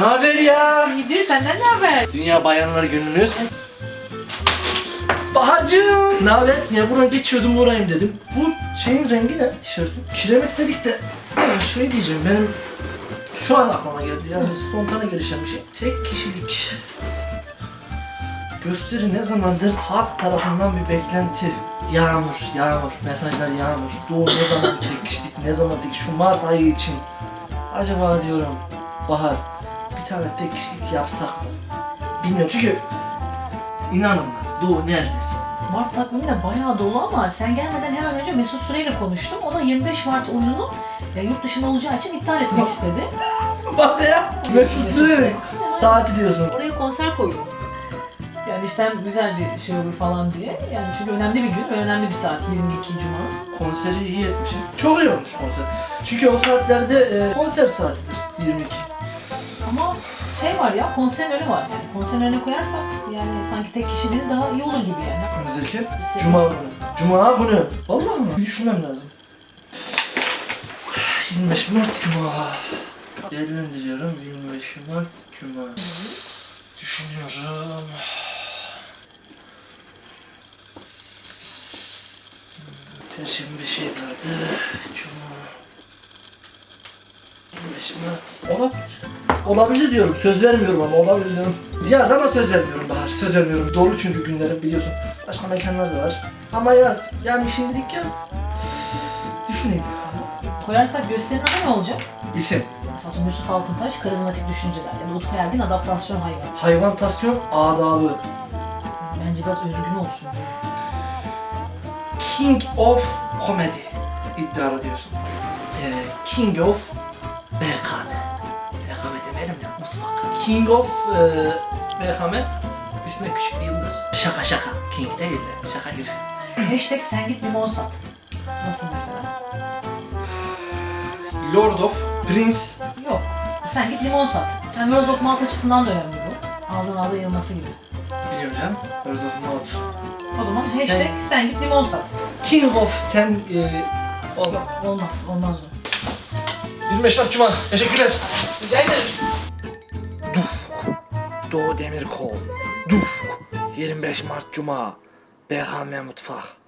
ya? İyidir senden ne haber? Dünya Bayanlar Gününüz. Bahar'cığım. Ne haber? Ya buradan geçiyordum uğrayayım dedim. Bu şeyin rengi ne? Tişörtün. Kiremit dedik de şey diyeceğim benim şu an aklıma geldi yani spontane gelişen bir şey. Tek kişilik gösteri ne zamandır halk tarafından bir beklenti. Yağmur, yağmur, mesajlar yağmur. Doğu ne zaman tek kişilik, ne zaman tek şu Mart ayı için. Acaba diyorum Bahar tane tek kişilik yapsak mı? Bilmiyorum çünkü inanılmaz. Doğu neredesin? Mart takvimi de bayağı dolu ama sen gelmeden hemen önce Mesut Süreyle konuştum. O da 25 Mart oyununu e, yurt dışında olacağı için iptal etmek istedi. Bak ya. Mesut Süre. Saati diyorsun. Oraya konser koydum. Yani işte hem güzel bir şey olur falan diye. Yani çünkü önemli bir gün, önemli bir saat 22 Cuma. Konseri iyi etmişim. Çok iyi olmuş konser. Çünkü o saatlerde e, konser saatidir. 22. Ama şey var ya konserin önü var yani. Konserin önüne koyarsak yani sanki tek kişiliğin daha iyi olur gibi yani. Ne derken? Sekiz. Cuma günü. Cuma günü. Vallahi mi? Bir düşünmem lazım. 25 Mart Cuma. Değerlendiriyorum. 25 Mart Cuma. Düşünüyorum. Perşembe şey vardı. Cuma. 25 Mart. Olabilir. Olabilir diyorum. Söz vermiyorum ama olabilir diyorum. Yaz ama söz vermiyorum Bahar. Söz vermiyorum. Doğru çünkü günlerim biliyorsun. Başka mekanlar da var. Ama yaz. Yani şimdilik yaz. Düşüneyim. Koyarsak gösterinin adı ne olacak? İsim. Mesela Yusuf Altıntaş karizmatik düşünceler ya da Utku Ergin adaptasyon hayvan. Hayvantasyon adabı. Bence biraz özgün olsun. King of Comedy iddialı diyorsun. Ee, King of BKM. King of e, BKM üstüne küçük bir yıldız. Şaka şaka. King değil de şaka gibi. Hashtag sen git limon sat. Nasıl mesela? Lord of Prince Yok. Sen git limon sat. Yani World of Mouth açısından da önemli bu. Ağzın ağza yayılması gibi. biliyorum canım. Lord of Mouth. O zaman Sen- hashtag sen git limon sat. King of sen e, ol. Yok olmaz. Olmaz o. 25 Mart Cuma. Teşekkürler. Rica ederim. Doğu Demirkol. Duf. 25 Mart Cuma. BHM Mutfak.